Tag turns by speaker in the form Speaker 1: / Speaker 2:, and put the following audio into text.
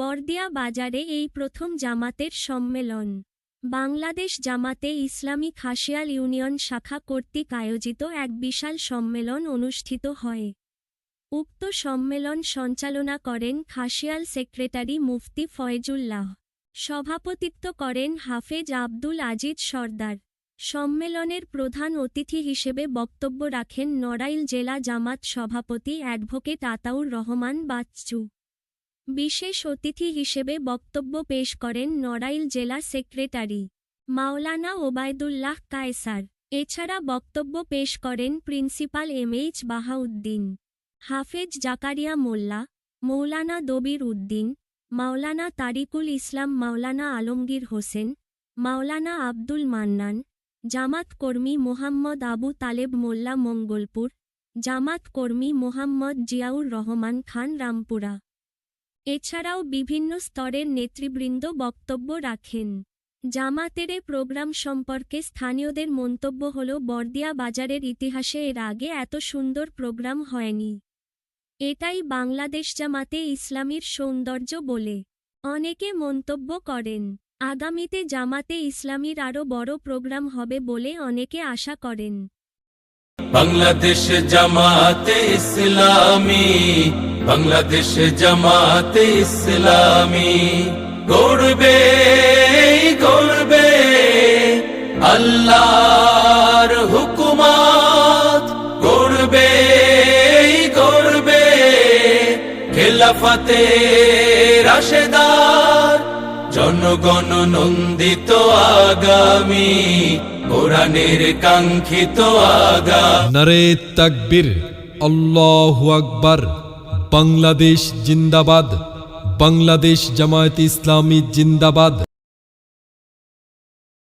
Speaker 1: বর্দিয়া বাজারে এই প্রথম জামাতের সম্মেলন। বাংলাদেশ জামাতে ইসলামী খাসিয়াল ইউনিয়ন শাখা কর্তৃক আয়োজিত এক বিশাল সম্মেলন অনুষ্ঠিত হয়। উক্ত সম্মেলন সঞ্চালনা করেন খাসিয়াল সেক্রেটারি মুফতি ফয়জুল্লাহ। সভাপতিত্ব করেন হাফেজ আব্দুল আজিজ সর্দার। সম্মেলনের প্রধান অতিথি হিসেবে বক্তব্য রাখেন নড়াইল জেলা জামাত সভাপতি অ্যাডভোকেট আতাউর রহমান বাচ্চু। বিশেষ অতিথি হিসেবে বক্তব্য পেশ করেন নড়াইল জেলা সেক্রেটারি মাওলানা ওবায়দুল্লাহ কায়সার। এছাড়া বক্তব্য পেশ করেন প্রিন্সিপাল এম এইচ বাহাউদ্দিন, হাফেজ জাকারিয়া মোল্লা, মৌলানা দবির উদ্দিন, মাওলানা তারিকুল ইসলাম মাওলানা আলমগীর হোসেন, মাওলানা আব্দুল মান্নান, জামাত কর্মী মোহাম্মদ আবু তালেব মোল্লা মঙ্গলপুর, জামাত কর্মী মোহাম্মদ জিয়াউর রহমান খান রামপুরা। এছাড়াও বিভিন্ন স্তরের নেতৃবৃন্দ বক্তব্য রাখেন। জামাতের প্রোগ্রাম সম্পর্কে স্থানীয়দের মন্তব্য হল, বর্দিয়া বাজারের ইতিহাসে এর আগে এত সুন্দর প্রোগ্রাম হয়নি। এটাই বাংলাদেশ জামাতে ইসলামীর সৌন্দর্য বলে। অনেকে মন্তব্য করেন, আগামীতে জামাতে ইসলামীর আরও বড় প্রোগ্রাম হবে বলে অনেকে আশা করেন।
Speaker 2: বাংলাদেশ জামাতে ইসলামী বাংলাদেশ জামাতে ইসলামী গড়বে গড়বে। আল্লাহর হুকুমাত গড়বে গড়বে। খেলাফতে রাশেদার জনগণ নন্দিত আগামী, কোরআনের কাঙ্ক্ষিত আগামী।
Speaker 3: নরে তাকবীর, আল্লাহু আকবার। বাংলাদেশ জিন্দাবাদ বাংলাদেশ জামায়াত ইসলামী জিন্দাবাদ।